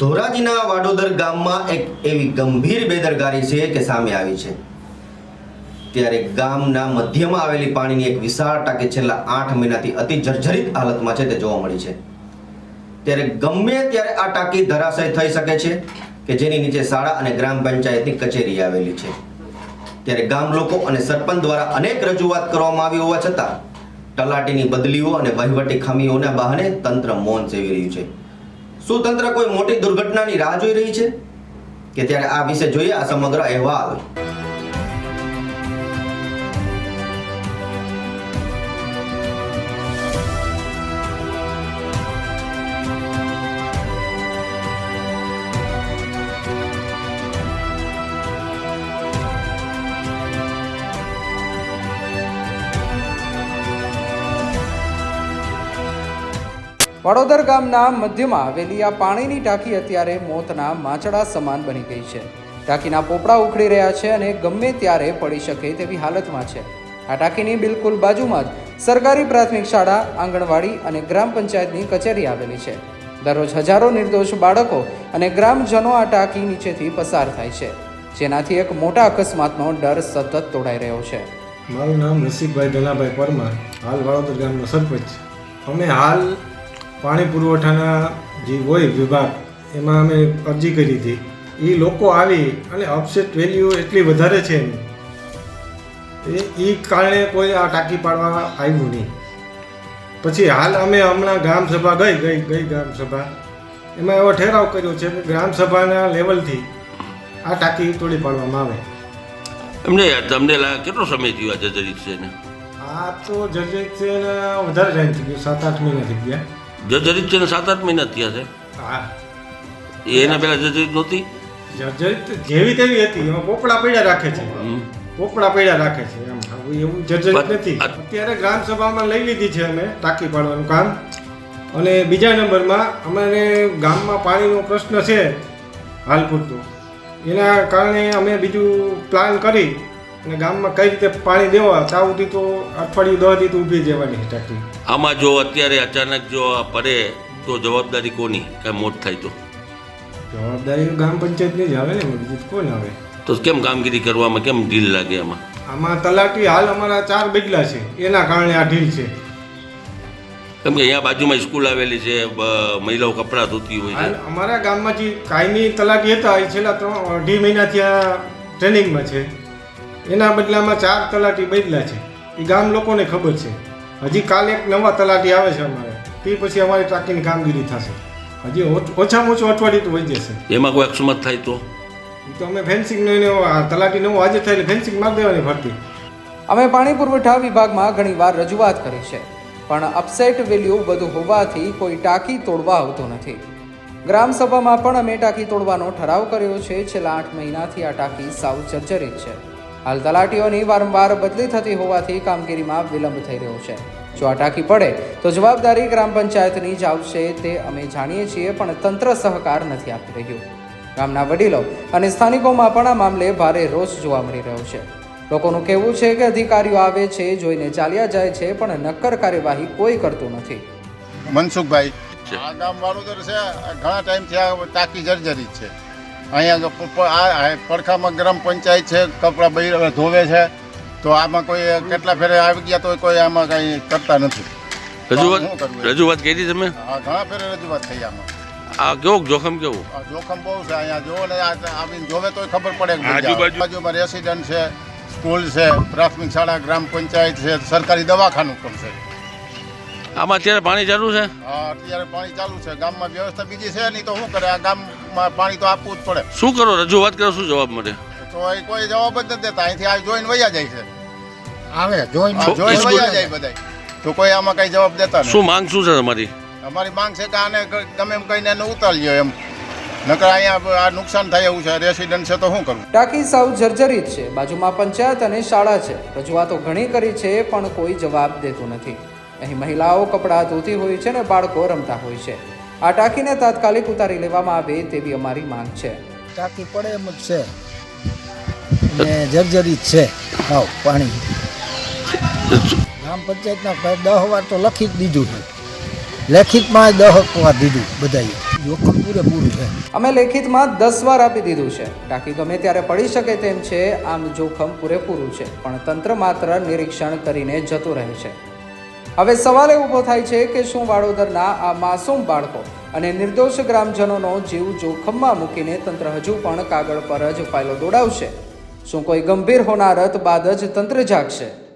ધોરાજીના વાડોદર ગામમાં એક એવી ગંભીર બેદરકારી છે કે સામે આવી છે. ત્યારે ગામના મધ્યમાં આવેલી પાણીની એક વિશાળ ટાંકી છેલ્લા આઠ મહિનાથી અતિ જર્જરિત હાલતમાં છે તે જોવા મળી છે. ત્યારે ગમે ત્યારે આ ટાંકી ધરાશય થઈ શકે છે કે જેની નીચે શાળા અને ગ્રામ પંચાયતની કચેરી આવેલી છે. ત્યારે ગામ લોકો અને સરપંચ દ્વારા અનેક રજૂઆત કરવામાં આવી હોવા છતાં તલાટીની બદલીઓ અને વહીવટી ખામીઓના બહાને તંત્ર મૌન સેવી રહ્યું છે. શું તંત્ર કોઈ મોટી દુર્ઘટનાની રાહ જોઈ રહી છે? કે ત્યારે આ વિશે જોઈએ આ સમગ્ર અહેવાલ. વડોદર ગામના મધ્યમાં આવેલી આ પાણીની ટાંકી અત્યારે મોતના માચડા સમાન બની ગઈ છે. ટાંકીના પોપડા ઉખડી રહ્યા છે અને ગમે ત્યારે પડી શકે તેવી હાલતમાં છે. આ ટાંકીની બિલકુલ બાજુમાં જ સરકારી પ્રાથમિક શાળા, આંગણવાડી અને ગ્રામ પંચાયતની કચેરી આવેલી છે. દરરોજ હજારો નિર્દોષ બાળકો અને ગ્રામજનો આ ટાંકી નીચેથી પસાર થાય છે. જેનાથી એક મોટા અકસ્માતનો ડર સતત તોડાઈ રહ્યો છે. મારું નામ નસીબભાઈ ધનાભાઈ પરમાર, હાલ વડોદર ગામનો સરપંચ. અમે હાલ પાણી પુરવઠાના જે હોય વિભાગ એમાં અમે અરજી કરી હતી. એ લોકો આવી અને અપસેટ વેલ્યુ એટલી વધારે છે એની. એ કારણે કોઈ આ ટાંકી પાડવા આવ્યું નહીં. પછી હાલ અમે હમણાં ગ્રામ સભા ગઈ ગઈ ગઈ ગ્રામ સભા. એમાં એવો ઠેરાવ કર્યો છે કે ગ્રામ સભાના લેવલથી આ ટાંકી તોડી પાડવામાં આવે. એમને તમને કેટલો સમય થયો આ જર્જરિત છે આ તો જર્જરિત છે વધારે ટાઈમ થઈ ગયો સાત આઠ મહિના થઈ ગયા. જર્જરિત છે ને સાત આઠ મહિના થયા છે. હા. એના પહેલા જર્જરિત નહોતી? જર્જરિત જેવી તેવી હતી. એમાં પોપડા પડ્યા રાખે છે. પોપડા પડ્યા રાખે છે એમ. એવું જર્જરિત નથી. અત્યારે ગ્રામ સભામાં લઈ લીધી છે અમે ટાંકી પાડવાનું કામ. અને બીજા નંબરમાં અમારે ગામમાં પાણીનો પ્રશ્ન છે હાલ પૂરતો. એના કારણે અમે બીજું પ્લાન કરી અને ગામમાં કઈ રીતે પાણી દેવા? ત્યાં સુધી તો અઠવાડિયું દસ દીધું ઊભી જવાની ટાંકી. આમાં જો અત્યારે અચાનક જો આ પડે તો જવાબદારી કોની? કાંઈ મોત થાય તો. જવાબદારી ગ્રામ પંચાયતની જ આવે ને બીજું કોણ આવે? તો કેમ કામગીરી કરવામાં કેમ ઢીલ લાગે એમાં આમાં તલાટી હાલ અમારા ચાર બગલા છે. એના કારણે આ ઢીલ છે. કેમ કે અહીંયા બાજુમાં સ્કૂલ આવેલી છે મહિલાઓ કપડાં ધોતી હોય હાલ અમારા ગામમાં જે કાયમી તલાટી હતા એ છેલ્લા ત્રણ અઢી મહિનાથી આ ટ્રેનિંગમાં છે. એના બદલામાં ચાર તલાટી બદલા છે. એ ગામ લોકોને ખબર છે. હજી કાલે એક નવા તલાટી આવે છે અમારે. તે પછી અમારી ટાંકીની કામગીરી થશે. હજી ઓછ- ઓછામાં ઓછું અઠવાડિયું તો વહી જશે. એમાં કોઈ અકસ્માત થાય તો? તો અમે ફેન્સિંગ તલાટી નવું આજે થાય એટલે ફેન્સિંગ મારી દેવાની ફરતી અમે પાણી પુરવઠા વિભાગમાં ઘણીવાર રજૂઆત કરી છે પણ અપસેટ વેલ્યુ વધુ હોવાથી કોઈ ટાંકી તોડવા આવતો નથી. ગ્રામસભામાં પણ અમે ટાંકી તોડવાનો ઠરાવ કર્યો છે. છેલ્લા આઠ મહિનાથી આ ટાંકી સાવ જર્જરિત છે. હાલ તલાટીઓની વારંવાર બદલી થતી હોવાથી કામગીરીમાં વિલંબ થઈ રહ્યો છે. જો આ ટાંકી પડે તો જવાબદારી ગ્રામ પંચાયતની જ આવશે તે અમે જાણીએ છીએ પણ તંત્ર સહકાર નથી આપી રહ્યું. ગામના વડીલો અને સ્થાનિકોમાં પણ આ મામલે ભારે રોષ જોવા મળી રહ્યો છે. લોકોનું કહેવું છે કે અધિકારીઓ આવે છે જોઈને ચાલ્યા જાય છે પણ નક્કર કાર્યવાહી કોઈ કરતું નથી. મનસુખભાઈ આ ગામ વાડોદર છે ઘણા ટાઈમથી આ ટાંકી જર્જરિત છે. અહીંયા આ આ પડખામાં ગ્રામ પંચાયત છે કપડાં બહાર ધોવે છે. તો આમાં કોઈ કેટલા ફેરે આવી ગયા તો કોઈ આમાં કંઈ કરતા નથી. રજૂઆત? રજૂઆત કરી તમે? આ ઘણા ફેરે રજૂઆત થઈ આમાં. આ કેવું જોખમ કેવું? જોખમ બહુ છે અહીંયા. જોવો ને આ આવીને જોવે તોય ખબર પડે આજુબાજુ- બાજુમાં રેસિડન્ટ છે સ્કૂલ છે પ્રાથમિક શાળા ગ્રામ પંચાયત છે સરકારી દવાખાનું પણ છે. આમાં અત્યારે પાણી ચાલુ છે? હા અત્યારે પાણી ચાલુ છે. ગામમાં વ્યવસ્થા બીજી છે નહીં તો શું કરે? આ ગામમાં પાણી તો આપવું જ પડે. શું કરો? રજૂઆત કરો શું જવાબ મળે? તો એ કોઈ જવાબ જ નથી દેતા. અહીંથી આ જોઈને વયા જાય છે. આવે જોઈને જોઈને વયા જાય બધા તો કોઈ આમાં કઈ જવાબ દેતા શું માંગ શું છે તમારી? અમારી માંગ છે કે આને તમે એમ કહીને એને ઉતારજો લ્યો એમ. નકર અહીંયા આ નુકસાન થાય એવું છે. રેસિડન્ટ છે તો શું કરવું ટાંકી સાવ જર્જરિત છે. બાજુમાં પંચાયત અને શાળા છે. રજૂઆતો ઘણી કરી છે પણ કોઈ જવાબ દેતું નથી. અહીં મહિલાઓ કપડાં ધોતી હોય છે ને બાળકો રમતા હોય છે. આ ટાંકીને તાત્કાલિક ઉતારી લેવામાં આવે તેવી અમારી માંગ છે. ટાંકી પડે એમ જ છે. ને જર્જરિત છે. આવ પાણી. ગ્રામ પંચાયતના ભાઈ દહ વાર તો લખી જ દીધું છે. લેખિતમાં દહ વાર દીધું બધાએ. જોખમ પૂરેપૂરું છે. અમે લેખિતમાં દસ વાર આપી દીધું છે. ટાંકી ગમે ત્યારે પડી શકે તેમ છે આમ જોખમ પૂરેપૂરું છે. પણ તંત્ર માત્ર નિરીક્ષણ કરીને જતું રહે છે. હવે સવાલ ઊભો થાય છે કે શું વાડોદરના આ માસૂમ બાળકો અને નિર્દોષ ગ્રામજનોનો જીવ જોખમમાં મૂકીને તંત્ર હજુ પણ કાગળ પર જ ફાઇલો દોડાવશે. શું કોઈ ગંભીર હોનારત બાદ જ તંત્ર જાગશે?